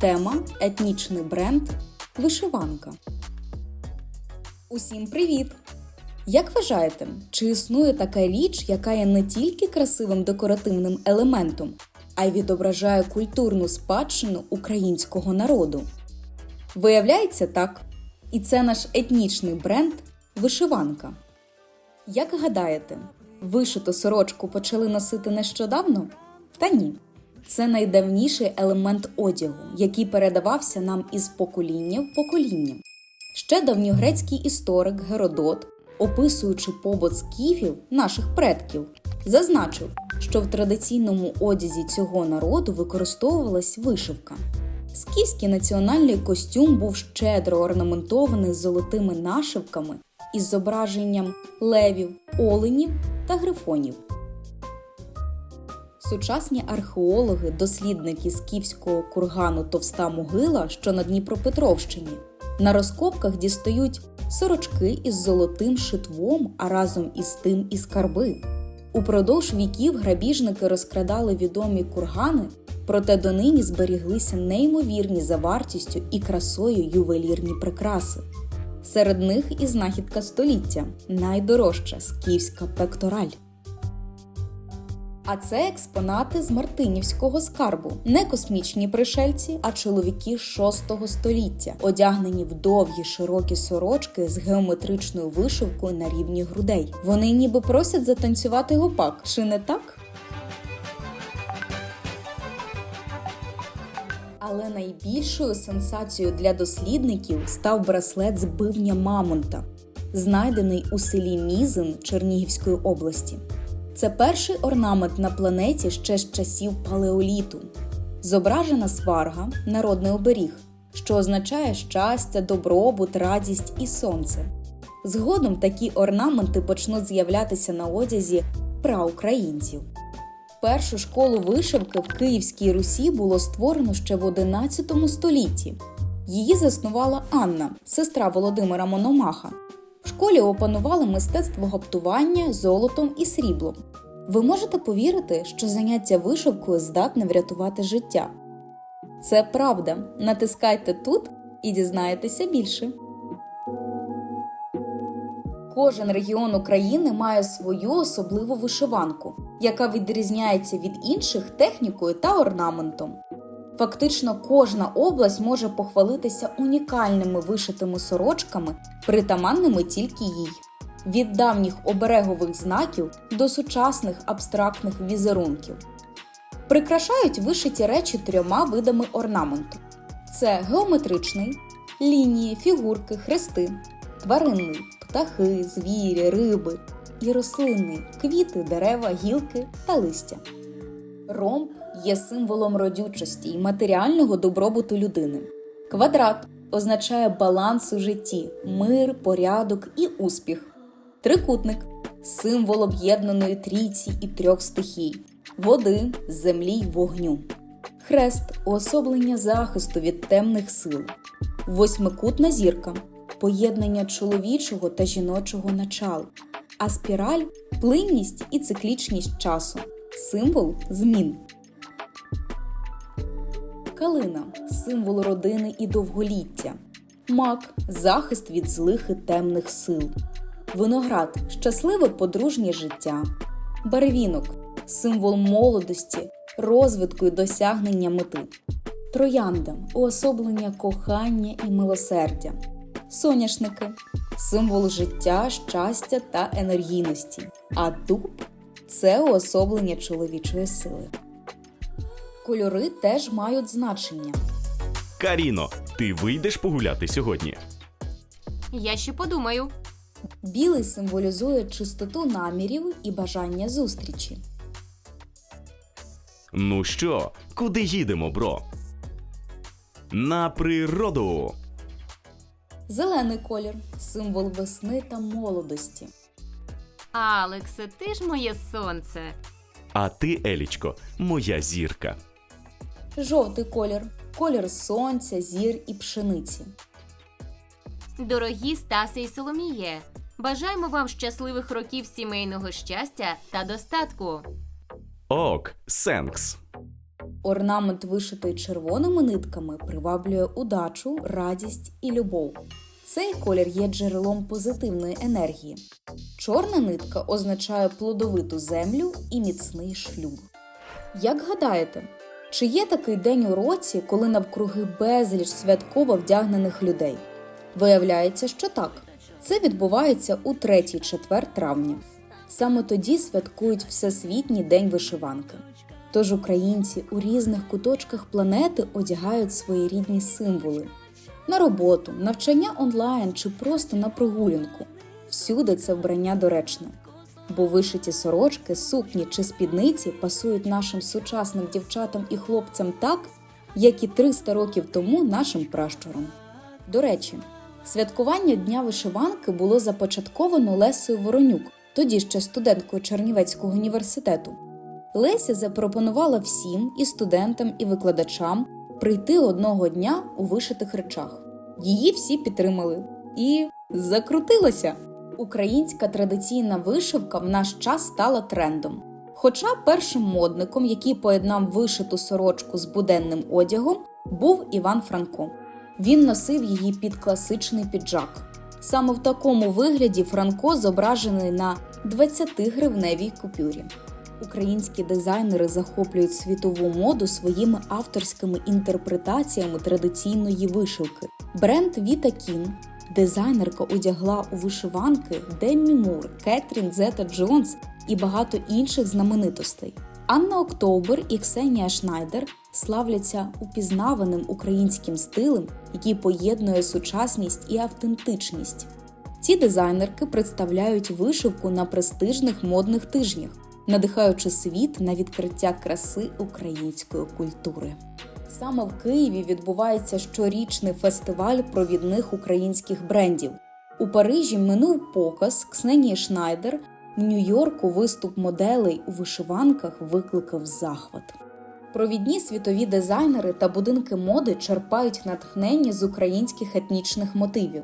Тема етнічний бренд вишиванка. Усім привіт! Як вважаєте, чи існує така річ, яка є не тільки красивим декоративним елементом, а й відображає культурну спадщину українського народу? Виявляється так. І це наш етнічний бренд вишиванка. Як гадаєте, вишиту сорочку почали носити нещодавно? Та ні. Це найдавніший елемент одягу, який передавався нам із покоління в покоління. Ще давньогрецький історик Геродот, описуючи побут скіфів наших предків, зазначив, що в традиційному одязі цього народу використовувалась вишивка. Скіфський національний костюм був щедро орнаментований золотими нашивками із зображенням левів, оленів та грифонів. Сучасні археологи, дослідники скіфського кургану Товста могила, що на Дніпропетровщині, на розкопках дістають сорочки із золотим шитвом, а разом із тим і скарби. Упродовж віків грабіжники розкрадали відомі кургани, проте донині зберіглися неймовірні за вартістю і красою ювелірні прикраси. Серед них і знахідка століття найдорожча скіфська пектораль. А це експонати з Мартинівського скарбу, не космічні пришельці, а чоловіки 6 століття, одягнені в довгі широкі сорочки з геометричною вишивкою на рівні грудей. Вони ніби просять затанцювати гопак, чи не так? Але найбільшою сенсацією для дослідників став браслет з бивня Мамонта, знайдений у селі Мізин Чернігівської області. Це перший орнамент на планеті ще з часів палеоліту. Зображена сварга народний оберіг, що означає щастя, добробут, радість і сонце. Згодом такі орнаменти почнуть з'являтися на одязі праукраїнців. Першу школу вишивки в Київській Русі було створено ще в XI столітті. Її заснувала Анна, сестра Володимира Мономаха. В школі опанували мистецтво гаптування золотом і сріблом. Ви можете повірити, що заняття вишивкою здатне врятувати життя. Це правда. Натискайте тут і дізнаєтеся більше. Кожен регіон України має свою особливу вишиванку, яка відрізняється від інших технікою та орнаментом. Фактично, кожна область може похвалитися унікальними вишитими сорочками, притаманними тільки їй. Від давніх оберегових знаків до сучасних абстрактних візерунків. Прикрашають вишиті речі трьома видами орнаменту: це геометричний, лінії, фігурки, хрести, тваринний, птахи, звірі, риби і рослинний квіти, дерева, гілки та листя. Ромб є символом родючості і матеріального добробуту людини. Квадрат означає баланс у житті, мир, порядок і успіх. Трикутник символ об'єднаної трійці і трьох стихій води, землі й вогню. Хрест уособлення захисту від темних сил. Восьмикутна зірка поєднання чоловічого та жіночого начал. А спіраль плинність і циклічність часу, символ змін. Калина символ родини і довголіття. Мак захист від злих і темних сил. Виноград щасливе подружнє життя. Барвінок символ молодості, розвитку і досягнення мети. Троянда уособлення кохання і милосердя. Соняшники символ життя, щастя та енергійності. А дуб це уособлення чоловічої сили. Кольори теж мають значення. Каріно, ти вийдеш погуляти сьогодні? Я ще подумаю. Білий символізує чистоту намірів і бажання зустрічі. Ну що, куди їдемо, бро? На природу. Зелений колір символ весни та молодості. Алексе, ти ж моє сонце. А ти, Елічко, моя зірка. Жовтий колір колір сонця, зір і пшениці. Дорогі Стасе і Соломіє. Бажаємо вам щасливих років сімейного щастя та достатку. Ок, сенкс. Орнамент, вишитий червоними нитками, приваблює удачу, радість і любов. Цей колір є джерелом позитивної енергії. Чорна нитка означає плодовиту землю і міцний шлюб. Як гадаєте, чи є такий день у році, коли навкруги безліч святково вдягнених людей? Виявляється, що так. Це відбувається у 3-4 травня. Саме тоді святкують Всесвітній день вишиванки. Тож українці у різних куточках планети одягають свої рідні символи на роботу, навчання онлайн чи просто на прогулянку. Всюди це вбрання доречне. Бо вишиті сорочки, сукні чи спідниці пасують нашим сучасним дівчатам і хлопцям так, як і 300 років тому нашим пращурам. До речі, святкування Дня вишиванки було започатковано Лесою Воронюк, тоді ще студенткою Чернівецького університету. Леся запропонувала всім і студентам, і викладачам прийти одного дня у вишитих речах. Її всі підтримали і закрутилося. Українська традиційна вишивка в наш час стала трендом. Хоча першим модником, який поєднав вишиту сорочку з буденним одягом, був Іван Франко. Він носив її під класичний піджак. Саме в такому вигляді Франко зображений на 20-гривневій купюрі. Українські дизайнери захоплюють світову моду своїми авторськими інтерпретаціями традиційної вишивки. Бренд Віта Кін дизайнерка одягла у вишиванки Деммі Мур, Кетрін Зета Джонс і багато інших знаменитостей. Анна Октобер і Ксенія Шнайдер славляться упізнаваним українським стилем, який поєднує сучасність і автентичність. Ці дизайнерки представляють вишивку на престижних модних тижнях, надихаючи світ на відкриття краси української культури. Саме в Києві відбувається щорічний фестиваль провідних українських брендів. У Парижі минув показ Ксенії Шнайдер. В Нью-Йорку виступ моделей у вишиванках викликав захват. Провідні світові дизайнери та будинки моди черпають натхнення з українських етнічних мотивів.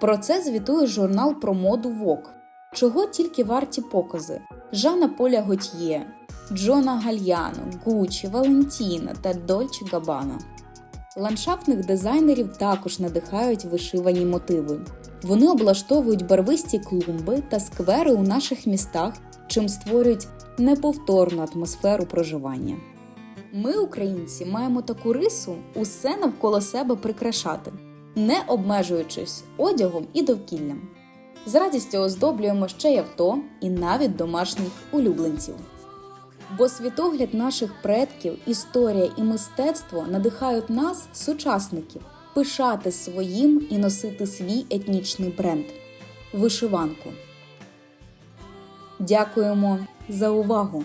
Про це звітує журнал про моду Vogue. Чого тільки варті покази: Жана Поля Готьє, Джона Гальяно, Гуччі, Валентіна та Дольче Габана. Ландшафтних дизайнерів також надихають вишивані мотиви. Вони облаштовують барвисті клумби та сквери у наших містах, чим створюють неповторну атмосферу проживання. Ми, українці, маємо таку рису усе навколо себе прикрашати, не обмежуючись одягом і довкіллям. З радістю оздоблюємо ще й авто і навіть домашніх улюбленців. Бо світогляд наших предків, історія і мистецтво надихають нас, сучасників, пишати своїм і носити свій етнічний бренд вишиванку. Дякуємо за увагу!